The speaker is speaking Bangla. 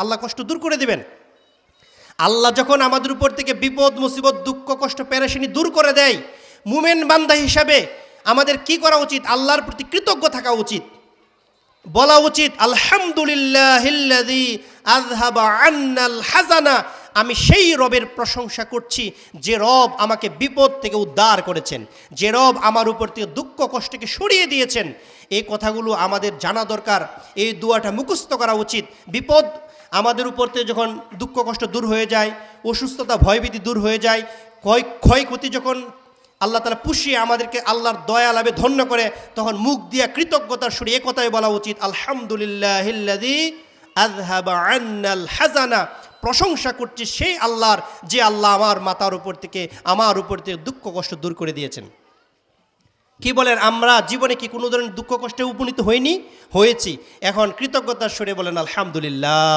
আল্লাহ কষ্ট দূর করে দিবেন। আল্লাহ যখন আমাদের উপর থেকে বিপদ, মুসিবত, দুঃখ, কষ্ট, পেরেশানি দূর করে দেয়, মুমেন বান্দা হিসাবে আমাদের কি করা উচিত? আল্লাহর প্রতি কৃতজ্ঞ থাকা উচিত। বলা উচিত আলহামদুলিল্লাহ হাজানা আমি সেই রবের প্রশংসা করছি, যে রব আমাকে বিপদ থেকে উদ্ধার করেছেন, যে রব আমার উপর থেকে দুঃখ, কষ্টকে সরিয়ে দিয়েছেন। এই কথাগুলো আমাদের জানা দরকার। এই দুয়াটা মুখস্থ করা উচিত। বিপদ আমাদের উপর থেকে যখন দুঃখ কষ্ট দূর হয়ে যায়, অসুস্থতা, ভয়ভীতি দূর হয়ে যায়, ক্ষয়, ক্ষয়ক্ষতি যখন আল্লাহ তালা পুষিয়ে আমাদেরকে আল্লাহর দয়া লাভে ধন্য করে, তখন মুখ দিয়া কৃতজ্ঞতার সুরে এ কথাই বলা উচিত আলহামদুলিল্লাহ হাজানা প্রশংসা করছি সেই আল্লাহর, যে আল্লাহ আমার মাতার উপর থেকে, আমার উপর থেকে দুঃখ কষ্ট দূর করে দিয়েছেন। কি বলেন, আমরা জীবনে কি কোনো ধরনের দুঃখ কষ্টে উপনীত হইনি? হয়েছি। এখন কৃতজ্ঞতার সুরে বলেন, আলহামদুলিল্লাহ।